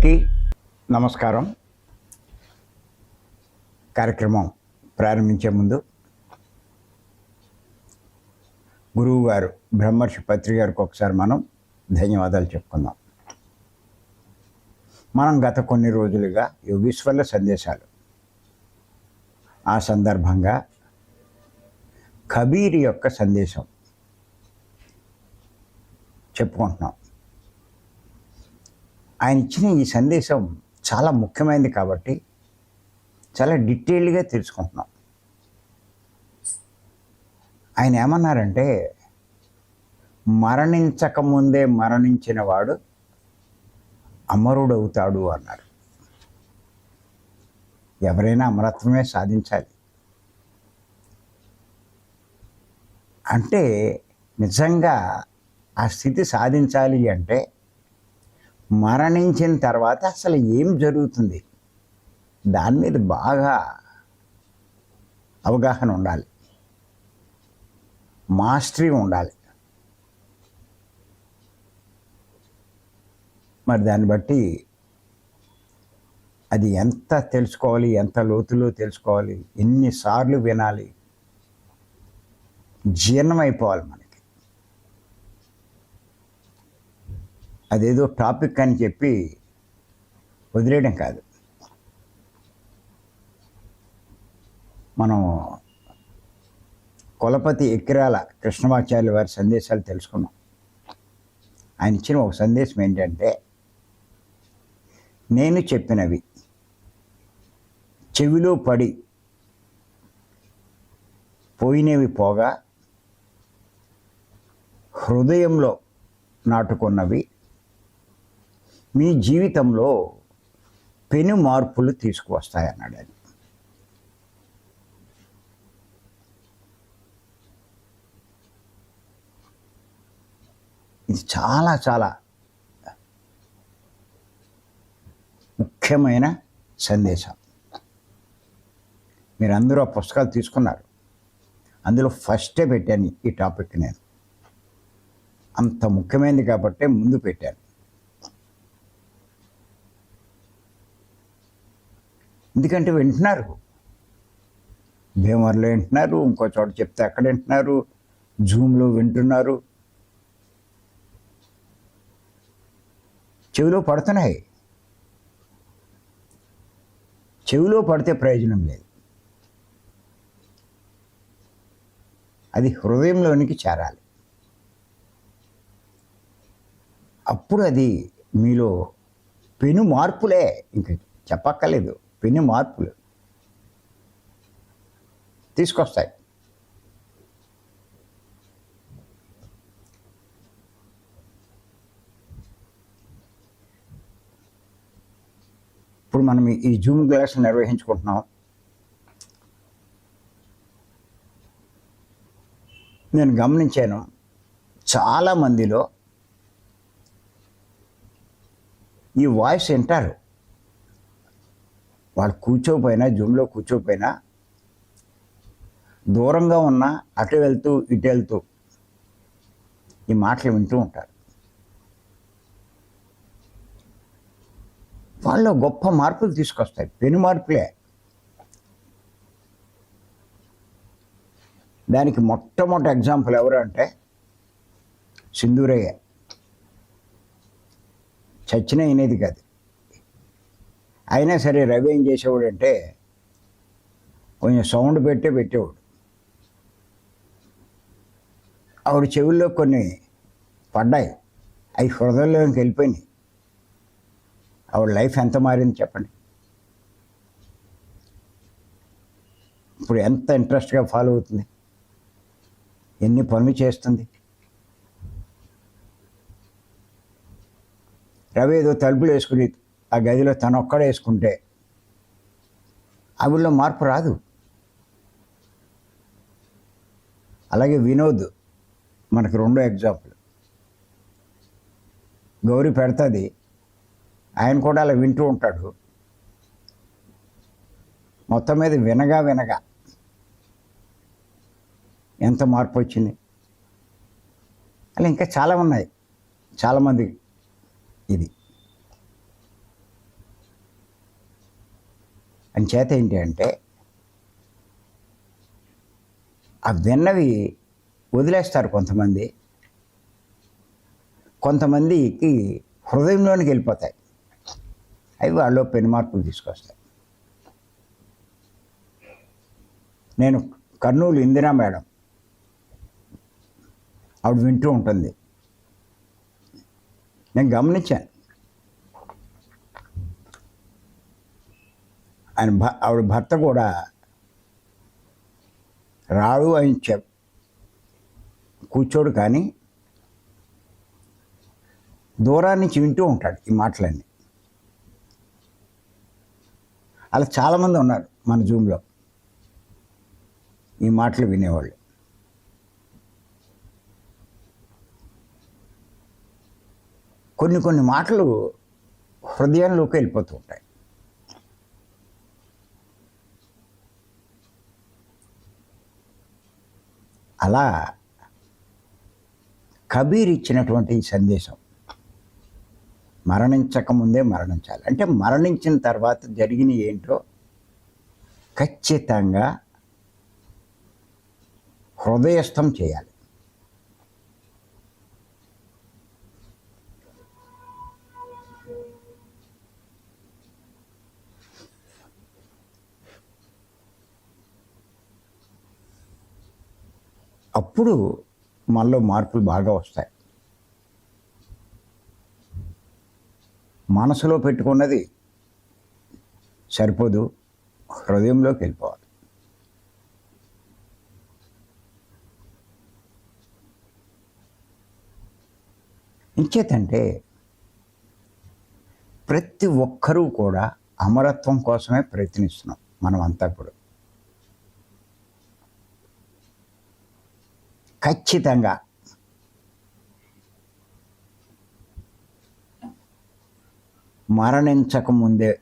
అందరికీ నమస్కారం. కార్యక్రమం ప్రారంభించే ముందు గురువు గారు బ్రహ్మర్షి పత్రి గారికి ఒకసారి మనం ధన్యవాదాలు చెప్పుకుందాం. మనం గత కొన్ని రోజులుగా యోగీశ్వర్ల సందేశాలు. ఆ సందర్భంగా కబీర్ యొక్క సందేశం చెప్పుకుంటున్నాం. ఆయన ఇచ్చిన ఈ సందేశం చాలా ముఖ్యమైనది కాబట్టి చాలా డీటెయిల్గా తెలుసుకుంటున్నాం. ఆయన ఏమన్నారంటే మరణించకముందే మరణించిన వాడు అమరుడవుతాడు అన్నారు. ఎవరైనా అమరత్వమే సాధించాలి. అంటే నిజంగా ఆ స్థితి సాధించాలి అంటే మరణించిన తర్వాత అసలు ఏం జరుగుతుంది? దాని మీద బాగా అవగాహన ఉండాలి. మాస్టరీ ఉండాలి. మరి దాన్ని బట్టి అది ఎంత తెలుసుకోవాలి ఎంత లోతులో తెలుసుకోవాలి ఎన్నిసార్లు వినాలి? జీర్ణమైపోవాలి మనం. అదేదో టాపిక్ అని చెప్పి వదిలేయడం కాదు. మనం కులపతి ఎక్కిరాల కృష్ణమాచార్యుల వారి సందేశాలు తెలుసుకున్నాం. ఆయన ఇచ్చిన ఒక సందేశం ఏంటంటే నేను చెప్పినవి చెవిలో పడి పోయినవి పోగా హృదయంలో నాటుకున్నవి మీ జీవితంలో పెను మార్పులు తీసుకువస్తాయన్నాడు ఆయన. ఇది చాలా చాలా ముఖ్యమైన సందేశం. మీరందరూ ఆ పుస్తకాలు తీసుకున్నారు. అందులో ఫస్టే పెట్టాను ఈ టాపిక్ నేను. అంత ముఖ్యమైనది కాబట్టే ముందు పెట్టాను. ఎందుకంటే వింటున్నారు. భీమవరంలో వింటున్నారు ఇంకో చోట చెప్తే అక్కడ వింటున్నారు జూమ్లో వింటున్నారు. చెవిలో పడుతున్నాయి. చెవిలో పడితే ప్రయోజనం లేదు. అది హృదయంలోనికి చేరాలి. అప్పుడు అది మీలో పెను మార్పులే. ఇంక చెప్పక్కర్లేదు. పెను మార్పులు తీసుకొస్తాయి. ఇప్పుడు మనం ఈ జూమ్ క్లాస్ నిర్వహించుకుంటున్నాం. నేను గమనించాను చాలా మందిలో ఈ వాయిస్ వింటారు. వాళ్ళు కూర్చోపోయినా జూమ్లో కూర్చోపోయినా దూరంగా ఉన్న అటు వెళ్తూ ఇటు వెళ్తూ ఈ మాటలు వింటూ ఉంటారు. వాళ్ళు గొప్ప మార్పులు తీసుకొస్తాయి. పెను మార్పులే. దానికి మొట్టమొదటి ఎగ్జాంపుల్ ఎవరు అంటే సింధూరయ్య. చచ్చిన అయినది కాదు. అయినా సరే రవి ఏం చేసేవాడంటే కొంచెం సౌండ్ పెట్టే పెట్టేవాడు. ఆవిడ చెవుల్లో కొన్ని పడ్డాయి. అవి హృదయంలోకి వెళ్ళిపోయినాయి. ఆవిడ లైఫ్ ఎంత మారింది చెప్పండి. ఇప్పుడు ఎంత ఇంట్రెస్ట్గా ఫాలో అవుతుంది? ఎన్ని పనులు చేస్తుంది? రవి ఏదో తలుపులు వేసుకుని ఆ గదిలో తను ఒక్కడే వేసుకుంటే ఆవిడలో మార్పు రాదు. అలాగే వినోద్ మనకు రెండో ఎగ్జాంపుల్. గౌరీ పెడుతుంది. ఆయన కూడా అలా వింటూ ఉంటాడు. మొత్తం మీద వినగా వినగా ఎంత మార్పు వచ్చింది? అలా ఇంకా చాలా ఉన్నాయి. చాలామంది ఇది. అని చేత ఏంటి అంటే ఆ విన్నవి వదిలేస్తారు కొంతమంది. కొంతమందికి హృదయంలోనికి వెళ్ళిపోతాయి. అవి వాళ్ళు పెను మార్పులు తీసుకొస్తాయి. నేను కర్నూలు ఇందిరా మేడం. ఆవిడ వింటూ ఉంటుంది. నేను గమనించాను. ఆయన భ ఆవిడ భర్త కూడా రాడు అని చెప్ కూర్చోడు కానీ దూరాన్ని వింటూ ఉంటాడు ఈ మాటలన్నీ. అలా చాలామంది ఉన్నారు మన జూమ్లో ఈ మాటలు వినేవాళ్ళు. కొన్ని కొన్ని మాటలు హృదయంలోకి వెళ్ళిపోతూ ఉంటాయి. అలా కబీర్ ఇచ్చినటువంటి సందేశం. సందేశం మరణించకముందే మరణించాలి. అంటే మరణించిన తర్వాత జరిగిన ఏంటో ఖచ్చితంగా హృదయస్థం చేయాలి. అప్పుడు మనలో మార్పులు బాగా వస్తాయి. మనసులో పెట్టుకున్నది సరిపోదు హృదయంలోకి వెళ్ళిపోవాలి. ఇంకేతంటే ప్రతి ఒక్కరూ కూడా అమరత్వం కోసమే ప్రయత్నిస్తున్నాం మనం అంతా కూడా. ఖచ్చితంగా. మరణించకముందే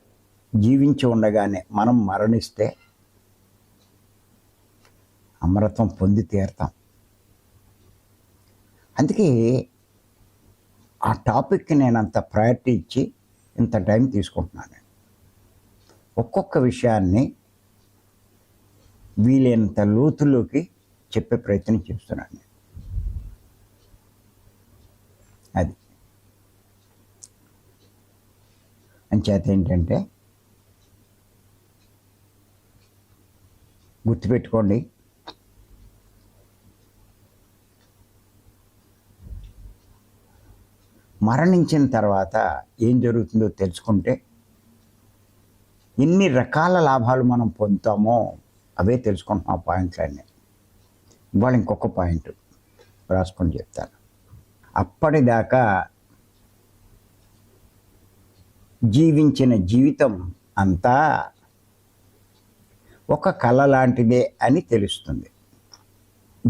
జీవించి ఉండగానే మనం మరణిస్తే అమరత్వం పొంది తీరుతాం. అందుకే ఆ టాపిక్కి నేను అంత ప్రయారిటీ ఇచ్చి ఇంత టైం తీసుకుంటున్నాను. ఒక్కొక్క విషయాన్ని వీలైనంత లోతులోకి చెప్పే ప్రయత్నం చేస్తున్నాను నేను. అది అంచేత ఏంటంటే గుర్తుపెట్టుకోండి మరణించిన తర్వాత ఏం జరుగుతుందో తెలుసుకుంటే ఎన్ని రకాల లాభాలు మనం పొందుతామో అవే తెలుసుకుంటున్నాం ఆ పాయింట్లన్నీ ఇవాళ ఇంకొక పాయింట్ రాసుకొని చెప్తాను. అప్పటిదాకా జీవించిన జీవితం అంతా ఒక కళ లాంటిదే అని తెలుస్తుంది.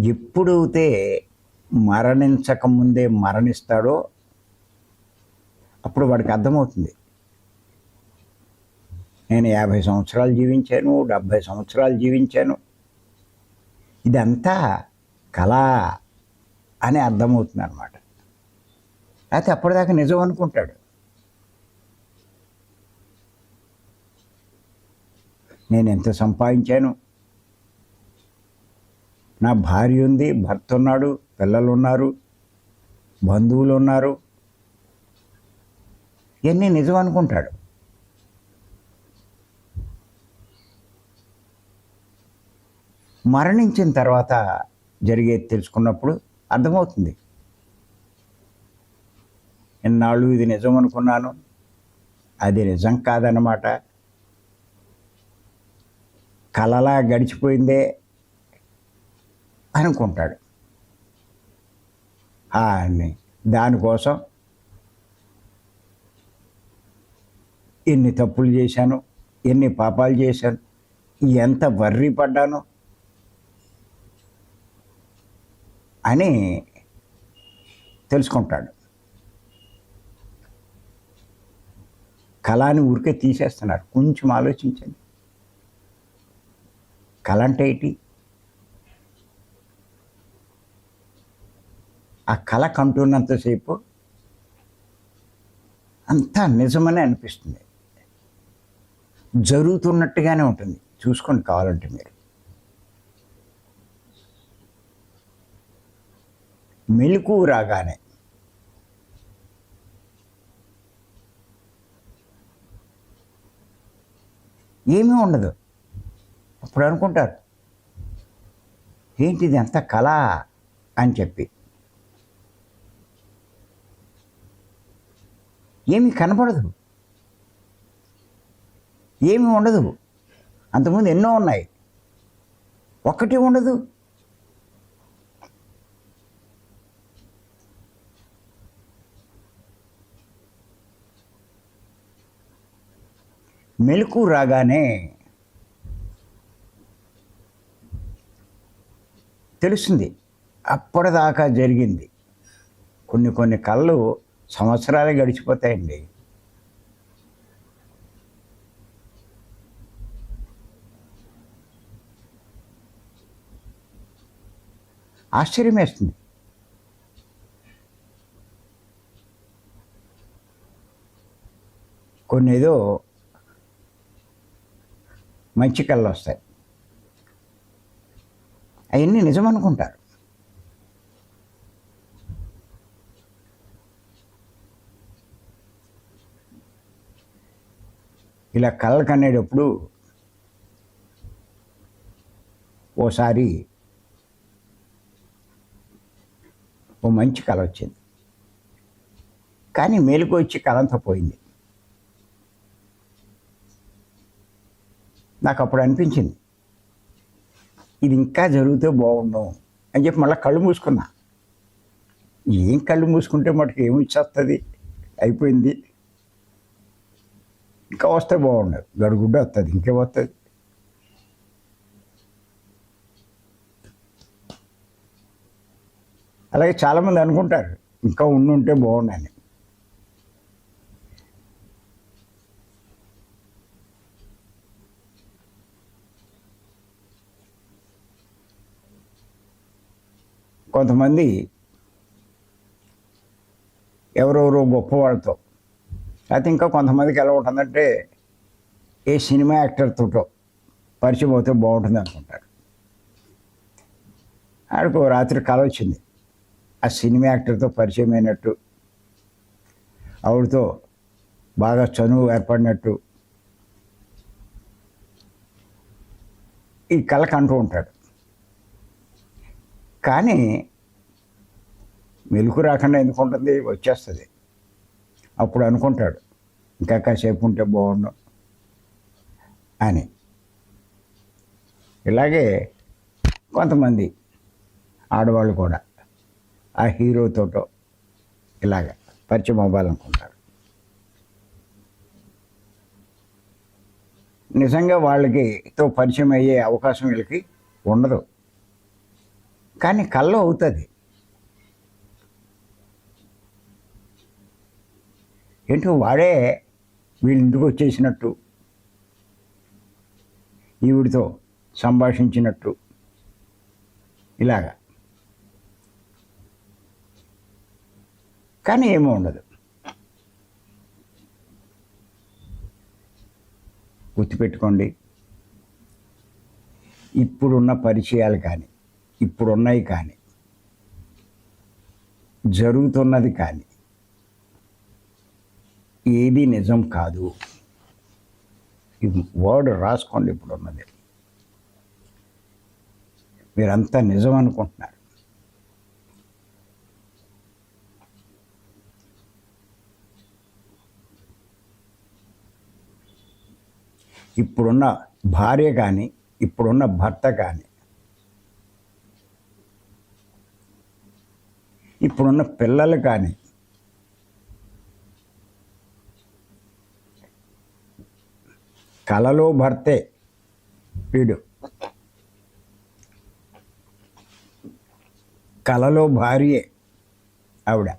ఎప్పుడైతే మరణించకముందే మరణిస్తాడో అప్పుడు వాడికి అర్థమవుతుంది. నేను యాభై సంవత్సరాలు జీవించాను డెబ్భై సంవత్సరాలు జీవించాను ఇదంతా కళ అని అర్థమవుతుంది అనమాట అయితే అప్పటిదాకా నిజం అనుకుంటాడు. నేను ఎంత సంపాదించాను? నా భార్య ఉంది భర్త ఉన్నాడు పిల్లలు ఉన్నారు బంధువులు ఉన్నారు ఇవన్నీ నిజం అనుకుంటాడు. మరణించిన తర్వాత జరిగేది తెలుసుకున్నప్పుడు అర్థమవుతుంది. ఇన్నాళ్ళు ఇది నిజం అనుకున్నాను? అది నిజం కాదన్నమాట. కలలా గడిచిపోయిందే అనుకుంటాడు. అని దానికోసం ఎన్ని తప్పులు చేశాను ఎన్ని పాపాలు చేశాను ఎంత వర్రి పడ్డాను అని తెలుసుకుంటాడు. కళని ఊరికే తీసేస్తున్నారు. కొంచెం ఆలోచించండి. కళ అంటే ఏంటి? ఆ కళ కంటున్నంతసేపు అంతా నిజమని అనిపిస్తుంది. జరుగుతున్నట్టుగానే ఉంటుంది. చూసుకోండి కావాలంటే మీరు. మెలకు రాగానే. ఏమీ ఉండదు. అప్పుడు అనుకుంటారు. ఏంటిది అంత కళ? అని చెప్పి. ఏమీ కనపడదు. ఏమీ ఉండదు. అంతకుముందు ఎన్నో ఉన్నాయి. ఒక్కటి ఉండదు. మెలకు రాగానే తెలుస్తుంది. అప్పటిదాకా జరిగింది. కొన్ని కొన్ని కళ్ళు సంవత్సరాలే గడిచిపోతాయండి. ఆశ్చర్యం వేస్తుంది కొన్ని ఏదో మంచి కళ్ళు వస్తాయి. అవన్నీ నిజం అనుకుంటారు ఇలా కళ్ళ కనేటప్పుడు ఓసారి ఓ మంచి కళ వచ్చింది. కానీ మేలుకు వచ్చి కలంతా పోయింది. నాకు అప్పుడు అనిపించింది. ఇది ఇంకా జరిగితే బాగుండు అని చెప్పి మళ్ళీ కళ్ళు మూసుకున్నా. ఏం కళ్ళు మూసుకుంటే మటుకు ఏమి ఇచ్చేస్తుంది అయిపోయింది. ఇంకా వస్తే బాగుండదు గడుగుడ్డ వస్తుంది ఇంకే వస్తుంది అలాగే చాలామంది అనుకుంటారు ఇంకా ఉండుంటే బాగుండని కొంతమంది ఎవరెవరో గొప్పవాళ్ళతో. అయితే లేకపోతే ఇంకా కొంతమందికి ఎలా ఉంటుందంటే ఏ సినిమా యాక్టర్తోటో పరిచయం అవుతే బాగుంటుంది అనుకుంటారు. ఆడికి రాత్రి కల వచ్చింది. ఆ సినిమా యాక్టర్తో పరిచయం అయినట్టు ఆవిడతో బాగా చనువు ఏర్పడినట్టు ఈ కళ కంటూ ఉంటాడు. కానీ మెలకు రాకుండా ఎందుకు ఉంటుంది? వచ్చేస్తుంది. అప్పుడు అనుకుంటాడు. ఇంకా కాసేపు ఉంటే బాగుండు అని. ఇలాగే కొంతమంది ఆడవాళ్ళు కూడా ఆ హీరోతోటో ఇలాగ పరిచయం అవ్వాలనుకుంటారు. నిజంగా వాళ్ళకి తో పరిచయం అయ్యే అవకాశం వీళ్ళకి ఉండదు. కానీ కళ్ళు అవుతుంది. ఏంటో వాడే వీళ్ళ ఇంటికి వచ్చేసినట్టు ఈవిడితో సంభాషించినట్టు ఇలాగా. కానీ ఏమీ ఉండదు. గుర్తుపెట్టుకోండి ఇప్పుడున్న పరిచయాలు కానీ ఇప్పుడున్నాయి కానీ జరుగుతున్నది కానీ ఏది నిజం కాదు. ఈ వర్డ్ రాసుకోండి ఇప్పుడున్నది. మీరంతా నిజం అనుకుంటున్నారు. ఇప్పుడున్న భార్య కానీ ఇప్పుడున్న భర్త కానీ ఇప్పుడున్న పిల్లలు కానీ కలలో భర్తే వీడు. కలలో భార్యే ఆవిడ.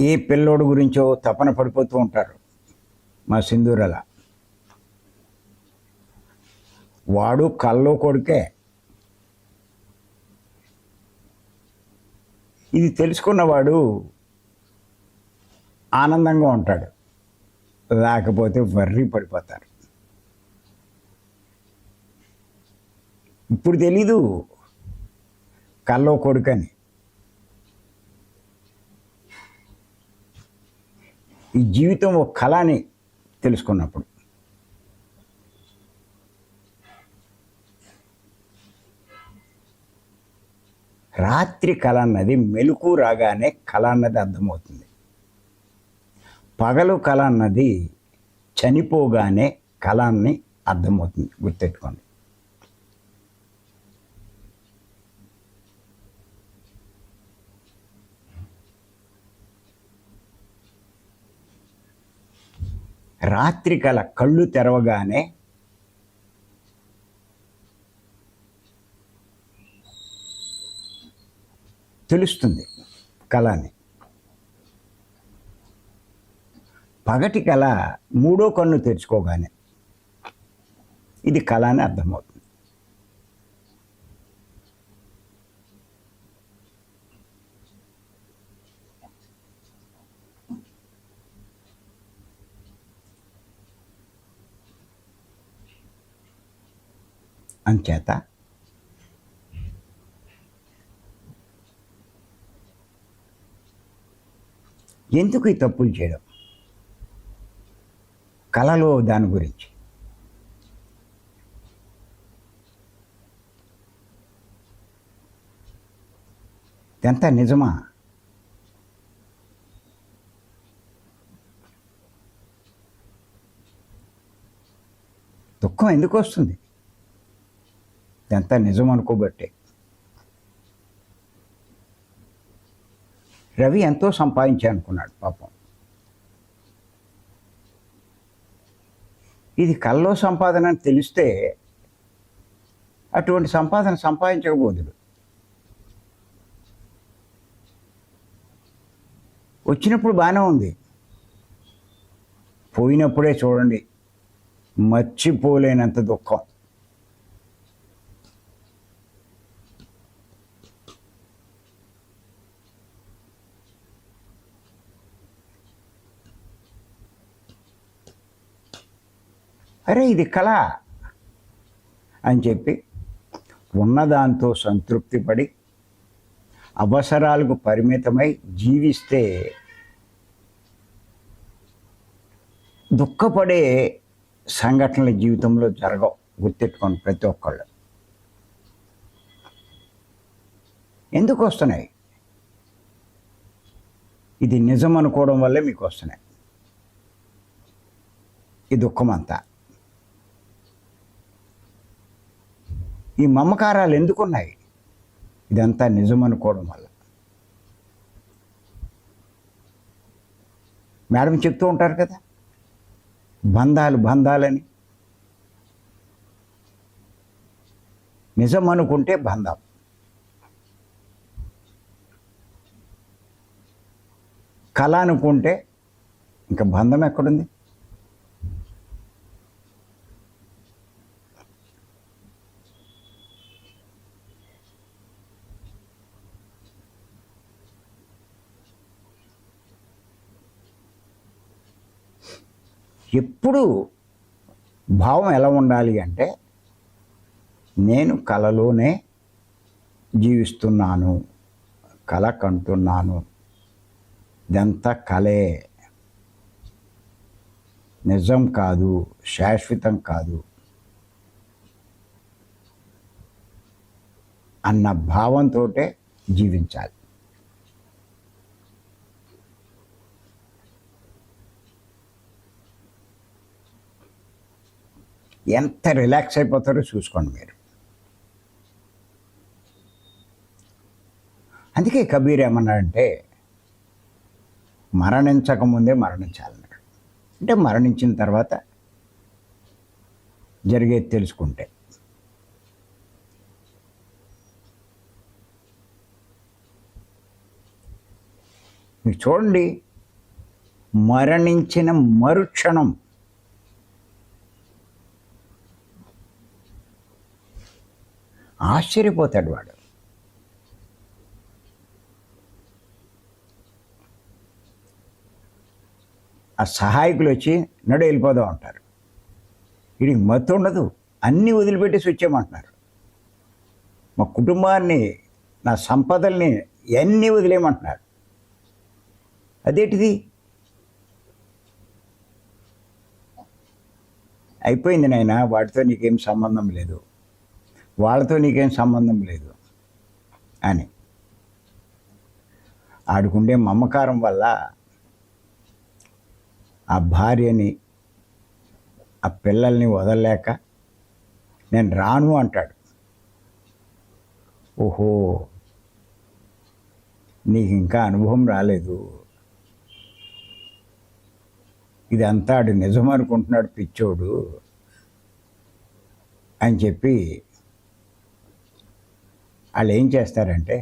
ఏ పిల్లోడు గురించో తపన పడిపోతూ ఉంటారు మా సింధూరలా. వాడు కల్లో కొడుకే. ఇది తెలుసుకున్నవాడు ఆనందంగా ఉంటాడు. లేకపోతే వర్రి పడిపోతారు. ఇప్పుడు తెలీదు కల్లో కొడుకని. ఈ జీవితం ఒక కళ అని తెలుసుకున్నప్పుడు. రాత్రి కళ అన్నది మెలకు రాగానే కళ అన్నది అర్థమవుతుంది. పగలు కళ అన్నది చనిపోగానే కళాన్ని అర్థమవుతుంది. గుర్తెట్టుకోండి రాత్రి కళ కళ్ళు తెరవగానే తెలుస్తుంది కళ అని పగటి కళ మూడో కన్ను తెరుచుకోగానే ఇది కళ అని అర్థమవుతుంది. అంచేత ఎందుకు ఈ తప్పులు చేయడం? కళలో దాని గురించి. ఎంత నిజమా? దుఃఖం ఎందుకు వస్తుంది? ఎంత నిజం అనుకోబట్టే రవి ఎంతో సంపాదించానుకున్నాడు పాపం. ఇది కల్లో సంపాదన అని తెలిస్తే అటువంటి సంపాదన సంపాదించకపోదుడు. వచ్చినప్పుడు బాగానే ఉంది. పోయినప్పుడే చూడండి మర్చిపోలేనంత దుఃఖం. అరే ఇది కళ అని చెప్పి ఉన్నదాంతో సంతృప్తి పడి అవసరాలకు పరిమితమై జీవిస్తే దుఃఖపడే సంఘటనల జీవితంలో జరగవు గుర్తెట్టుకోండి ప్రతి ఒక్కళ్ళు. ఎందుకు వస్తున్నాయి? ఇది నిజం అనుకోవడం వల్లే మీకు వస్తున్నాయి. ఈ దుఃఖం అంతా ఈ మమకారాలు ఎందుకున్నాయి? ఇదంతా నిజం అనుకోవడం వల్ల. మేడం చెప్తూ ఉంటారు కదా బంధాలు బంధాలని. నిజం అనుకుంటే బంధం. కళ అనుకుంటే ఇంకా బంధం ఎక్కడుంది? ఎప్పుడు భావం ఎలా ఉండాలి అంటే నేను కళలోనే జీవిస్తున్నాను కళ కంటున్నాను ఇదంతా కళే నిజం కాదు శాశ్వతం కాదు అన్న భావంతో జీవించాలి. ఎంత రిలాక్స్ అయిపోతారో చూసుకోండి మీరు. అందుకే కబీర్ ఏమన్నాడంటే మరణించకముందే మరణించాలన్నాడు. అంటే మరణించిన తర్వాత జరిగేది తెలుసుకుంటే. మీరు చూడండి మరణించిన మరుక్షణం ఆశ్చర్యపోతాడు వాడు. ఆ సహాయకులు వచ్చి నడు వెళ్ళిపోదాం అంటారు. వీడికి మత్తు ఉండదు. అన్నీ వదిలిపెట్టేసి వచ్చేయమంటున్నారు మా కుటుంబాన్ని నా సంపదల్ని అన్నీ వదిలేయమంటున్నారు. అదేంటిది? అయిపోయింది నాయన వాటితో నీకేం సంబంధం లేదు. వాళ్ళతో నీకేం సంబంధం లేదు అని. ఆడుకుండే మమకారం వల్ల ఆ భార్యని ఆ పిల్లల్ని వదలలేక నేను రాను అంటాడు. ఓహో నీకు ఇంకా అనుభవం రాలేదు. ఇదంతా ఆడు నిజం అనుకుంటున్నాడు పిచ్చోడు అని చెప్పి వాళ్ళు ఏం చేస్తారంటే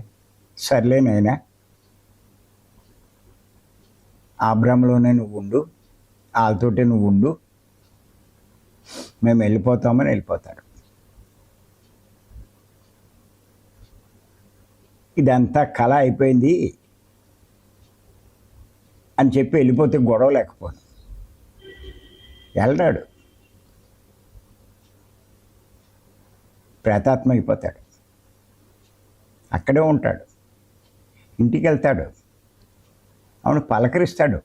సర్లేనైనా భ్రమలోనే నువ్వు ఉండు వాళ్ళతోటే నువ్వు ఉండు మేము వెళ్ళిపోతామని వెళ్ళిపోతారు. ఇదంతా కళ అయిపోయింది అని చెప్పి వెళ్ళిపోతే గొడవ లేకపోను వెళ్ళాడు ప్రేతాత్మ అయిపోతాడు. అక్కడే ఉంటాడు. ఇంటికి వెళ్తాడు ఆవిడ పలకరిస్తాడు.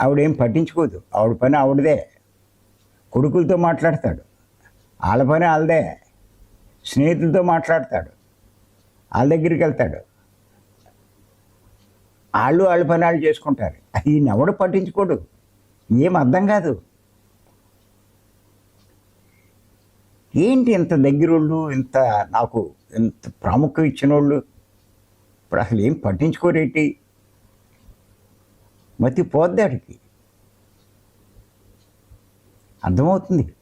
ఆవిడేం పట్టించుకోదు. ఆవిడ పని ఆవిడదే. కొడుకులతో మాట్లాడతాడు. వాళ్ళ పని వాళ్ళదే స్నేహితులతో మాట్లాడతాడు. వాళ్ళ దగ్గరికి వెళ్తాడు. వాళ్ళు వాళ్ళ పని వాళ్ళు చేసుకుంటారు. ఈయన ఎవడు పట్టించుకోడు. ఏం అర్థం కాదు. ఏంటి ఇంత దగ్గరోళ్ళు ఇంత నాకు ఇంత ప్రాముఖ్యం ఇచ్చిన వాళ్ళు ఇప్పుడు అసలు ఏం పట్టించుకోరేటి? మతి పోద్దాడికి. అర్థమవుతుంది.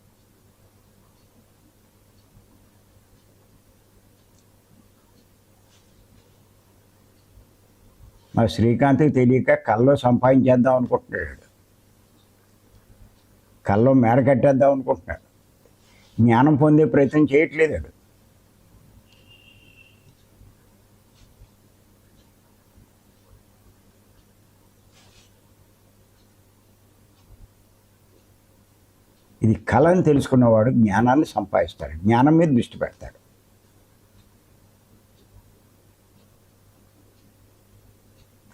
మా శ్రీకాంత్కి తెలియక కల్లో సంపాదించేద్దాం అనుకుంటున్నాడు. కల్లో మేడ కట్టేద్దాం అనుకుంటున్నాడు. జ్ఞానం పొందే ప్రయత్నం చేయట్లేదు వాడు. ఇది కళ అని తెలుసుకున్నవాడు జ్ఞానాన్ని సంపాదిస్తాడు. జ్ఞానం మీద దృష్టి పెడతాడు.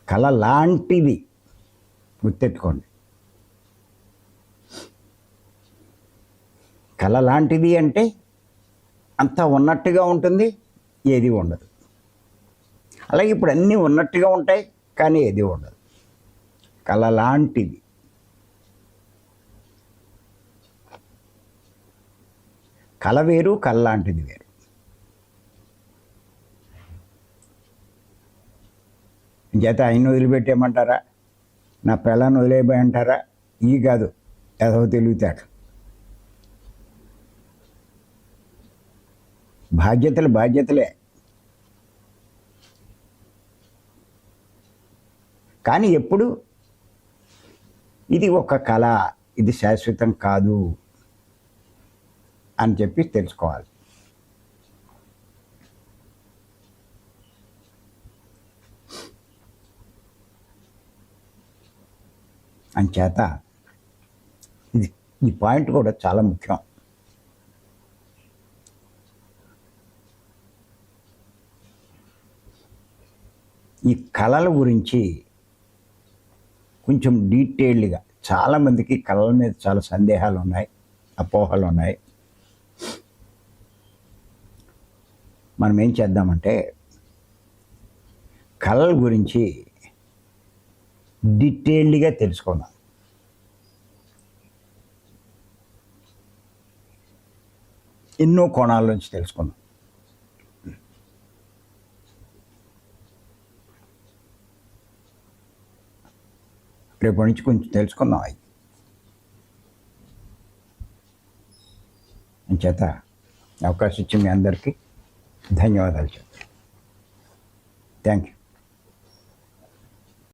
కళ లాంటిది. గుర్తెట్టుకోండి కళ లాంటిది అంటే అంతా ఉన్నట్టుగా ఉంటుంది ఏది ఉండదు. అలాగే ఇప్పుడు అన్నీ ఉన్నట్టుగా ఉంటాయి కానీ ఏది ఉండదు. కళ లాంటిది. కళ వేరు కళ లాంటిది వేరు. చేత ఆయన వదిలిపెట్టేయమంటారా? నా పిల్లని వదిలేయమంటారా ఈ కాదు ఏదో తెలివితేట. బాధ్యతలు బాధ్యతలే. కానీ ఎప్పుడు? ఇది ఒక కళ ఇది శాశ్వతం కాదు అని చెప్పి తెలుసుకోవాలి. అంచేత ఇది ఈ పాయింట్ కూడా చాలా ముఖ్యం. ఈ కళల గురించి కొంచెం డీటెయిల్డ్గా చాలామందికి కళల మీద చాలా సందేహాలు ఉన్నాయి అపోహలు ఉన్నాయి మనం ఏం చేద్దామంటే కళల గురించి డీటెయిల్డ్గా తెలుసుకుందాం. ఎన్నో కోణాల నుంచి తెలుసుకుందాం. రేపటి నుంచి కొంచెం తెలుసుకుందాం అవి చేత అవకాశం ఇచ్చి మీ అందరికీ ధన్యవాదాలు చెప్తాను థ్యాంక్ యూ